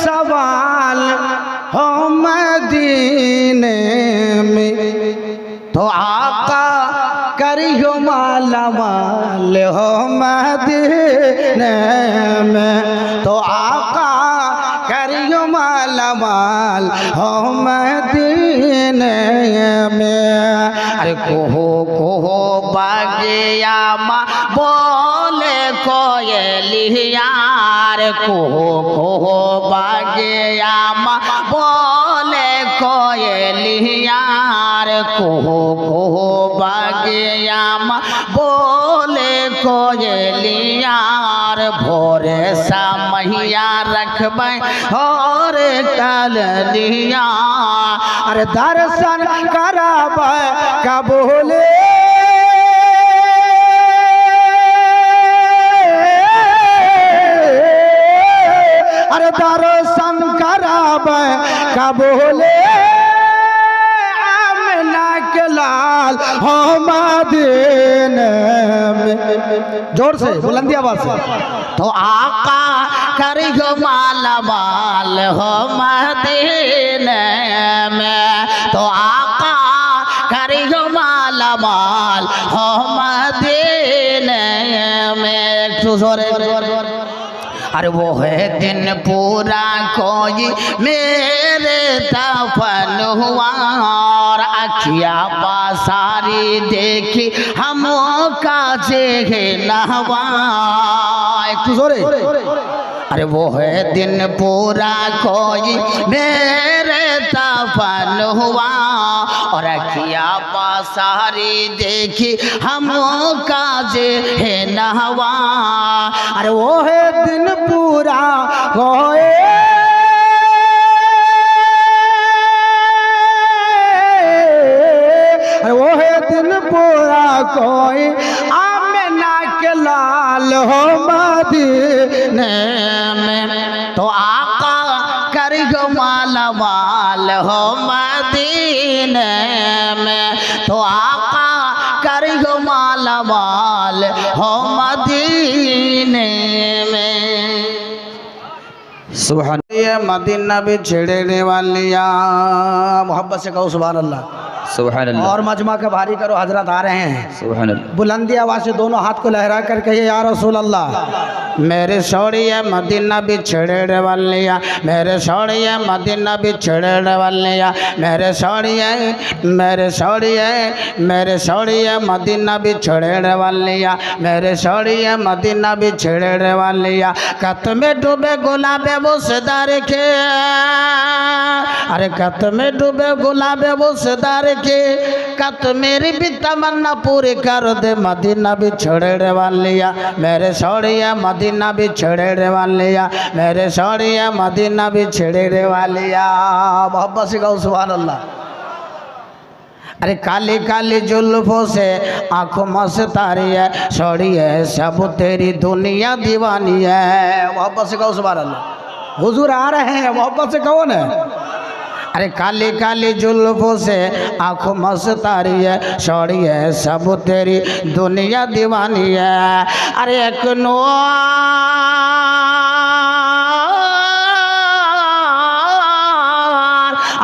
सवाल हो मदीने में। तो आका करियो माला माल हो मदीने में। तो आका करियो माला माल हो मदीने में। अरे कोहो कोहो बागिया मा बोले कोयलिया रे कोहो कोहो बागिया मा बोले कोयलिया रे कोहो कोहो बागिया मा बोले कोयलिया रे भोरे सा मैया रखबै और कल अरे दर्शन कराबै कबूले कराबै कबूले आमना के लाल हो मदीने में। ज़ोर से, बुलंदी आवाज़ से। तो आका करियो माला, माल हो मदीने में। तो आका करियो माला, माल हो मदीने में जोरे अरे वो है दिन पूरा कोई मेरे तफन हुआ और अखिया पासारी देखी हम का जे नहवा एक ठो जोरे अरे वो है दिन पूरा कोई मेरे तफल हुआ। और अखिया पासारी देखी हम काजे है नहवा। अरे वो है दिन पूरा कर गो माला माल हो मदीने में। तो आका कर गो माला माल हो मदीने में। सुबह मदीना भी छेड़ने वालिया मोहब्बत से कहो सुबह अल्लाह। और मजमा के भारी करो हज़रत आ रहे हैं। बुलंदी आवाज़ से दोनों हाथ को लहरा कर कहिए या रसूल अल्लाह मेरे सौड़िया मदीना भी छेड़े वालिया मेरे सौड़िया मदीना भी छेड़े वालिया मेरे सौड़िया मेरे सौड़िया मेरे सौड़िया मदीना भी छेड़े वालिया मेरे सौड़िया मदीना भी छेड़े वालिया कत में डूबे गुलाबे वो सदार के अरे कत में डूबे गुलाबे वो सदार के कत मेरी भी तमन्ना पूरी कर दे, मदीना भी छोड़े वालिया। मेरे सौड़िया मदीना भी छोड़े वालिया। मेरे सौड़िया मदीना भी छेड़े वालिया। मोहब्बत से गौ सुबह अल्लाह अरे काली काली जुल्फों से आँखों मस्तारी है सौड़ी है, सब तेरी दुनिया दीवानी है। मोहब्बत से कहो सुबह अल्लाह हुजूर आ रहे हैं मोहब्बत से कौन है अरे काली काली जुल्फों से आँखों मस्तारी है सौड़ी है, सब तेरी दुनिया दीवानी है। अरे एक नो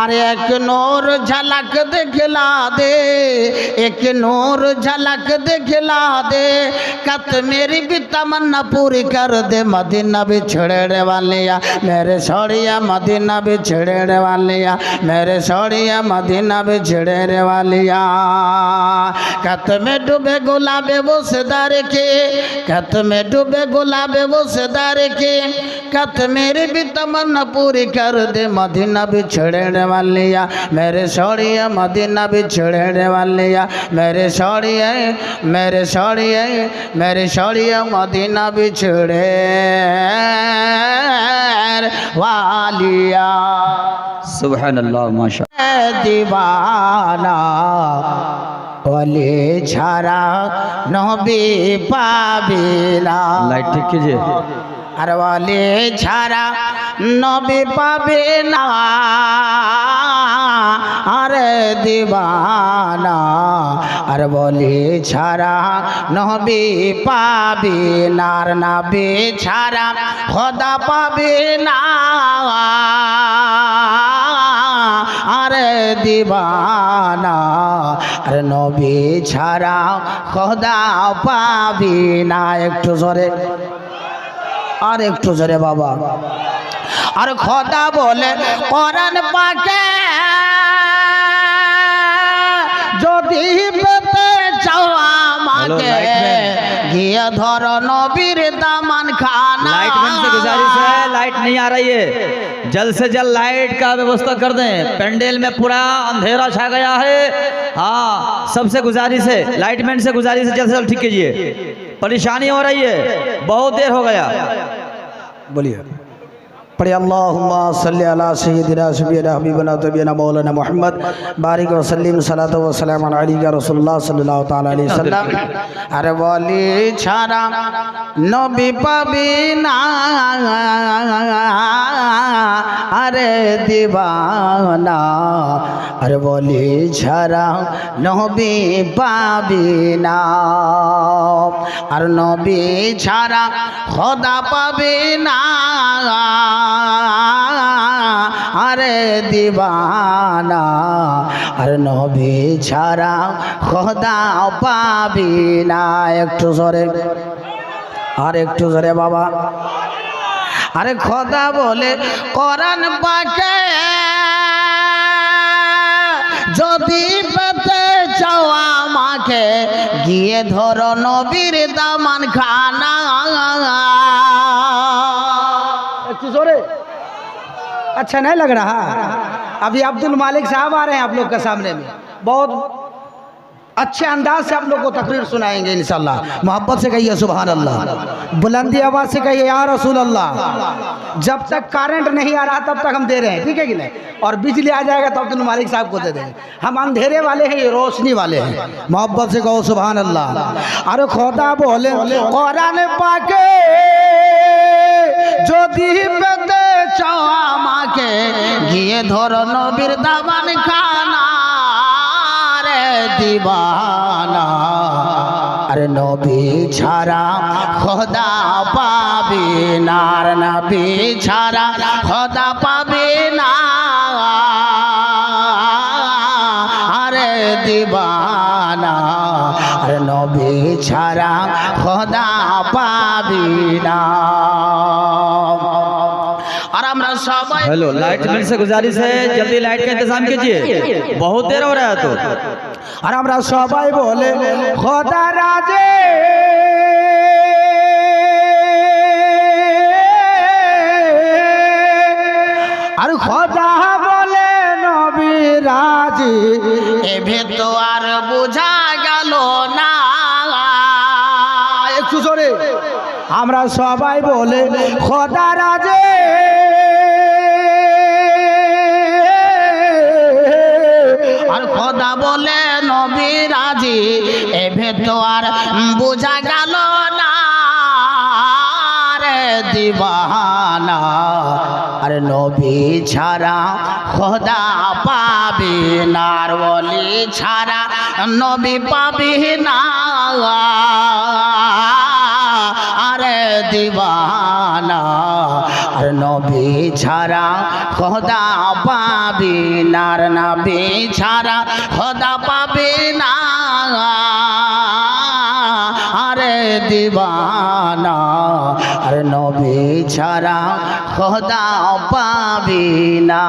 अरे एक नूर झलक दिखला दे, एक नूर झलक दिखला दे। कत मेरी भी तमन्ना पूरी कर दे, मदीना भी छेड़े वालिया मेरे सौड़िया मदीना भी छेड़े वालिया मेरे सौड़िया मदीना भी छेड़े वालिया कत में डूबे गुलाबे वो सदार के, कत में डूबे गुलाबे वो सदार के। कत मेरी भी तमन्ना पूरी कर दे मदीना भी छेड़े वालिया मेरे सौड़िया मदीना भी छेड़े वालिया मेरे सौड़िया मेरे सौड़िया मेरे सौड़िया मदीना भी छेड़े वालिया सुबहान अल्लाह माशा दीवाना বলে ছাড়া নবী পাবিলা लाइट ठीक कीजिए আর বলে ছাড়া নবী পাবে না। আর দিবানা আর বলে ছাড়া নবী পাবে না। আর ছাড়া খোদা পাবে না। আর দিবানা আর নবী ছাড়া খোদা পাবে না। একটু জোরে। আর একটু জোরে বাবা আর খোদা বলে কোরআন পাকে যদি পেতে চাও আমাকে Hello, lightman. গিয়ে ধর নবীর দামান খানা लाइटमैन से गुजारिश है लाइट नहीं आ रही है जल्द से जल्द लाइट का व्यवस्था कर दें पेंडल में पूरा अंधेरा छा गया है हाँ सबसे गुजारिश है लाइटमैन से गुजारिश है जल्द से जल्द ठीक कीजिए परेशानी हो रही है। बहुत देर हो गया। बोलिए। पढ़े अल्लाहुम्मा सल्ली अला सय्यिदिना सबियना हबीबना तबियना मौलाना मोहम्मद बारिक वसल्लिम सलातो व सलाम अली का रसूलुल्लाह सल्लल्लाहु ताला अलैहि वसल्लम अरे बोली छाड़ा नबी पाबी ना अरे दीवाना अरे बोली छाड़ा नबी पाबি না আর নবী ছাড়া খোদা পাবে না আরে দিবানা। আর নবী ছাড়া খোদা পাবি না। একটু জোরে। আর একটু জোরে বাবা। আরে খোদা বলে, কোরআন পাকে। যদি পেতে চাও আমাকে, গিয়ে ধরো নবীর দামান খানা अच्छा नहीं लग रहा। अभी अब्दुल मालिक साहब आ रहे हैं आप लोग के सामने में। बहुत अच्छे अंदाज से आप लोग को तकरीर सुनाएँगे इन मोहब्बत से कहिए सुबह अल्लाह बुलंदी आवाज़ से कहिए, या रसूल अल्लाह जब तक करंट नहीं आ रहा, तब तक हम दे रहे हैं, ठीक है कि नहीं? और बिजली आ जाएगा तो अब्दुल मालिक साहब को दे देंगे। हम अंधेरे वाले हैं, ये रोशनी वाले हैं। मोहब्बत से कहो सुबह अल्लाह अरे खोदा बोले और पाके, जो दी पे আমাকে? গিয়ে ধরো নবীর দামান খানা দিবানা। আর নবী ছাড়া খোদা পাবি না, আর নবী ছাড়া খোদা পাবি না। আরে দিবানা, আরে নবী ছাড়া খোদা পাবি না। আর আমরা সবাই हेलो लाइटमैन से गुजारिश है जल्दी लाइट का इंतजाम कीजिए बहुत देर हो रहा है तो আর আমরা সবাই বলে খোদা রাজে আর খোদা বলে নবী রাজি এভে তো আর বোঝা গেল না একটু জোরে আমরা সবাই বলে খোদা রাজে খোদা বলে নবী রাজি এভে তো আর বোঝা গেল না। দিবানা, আর নবী ছাড়া খোদা পাবি না বলি ছাড়া নবী পাবি না। দিবানা। আর নবী ছাড়া খোদা পাবি না। আর নবী ছাড়া খোদা পাবি না। আরে দিবানা। আর নবী ছাড়া খোদা পাবি না।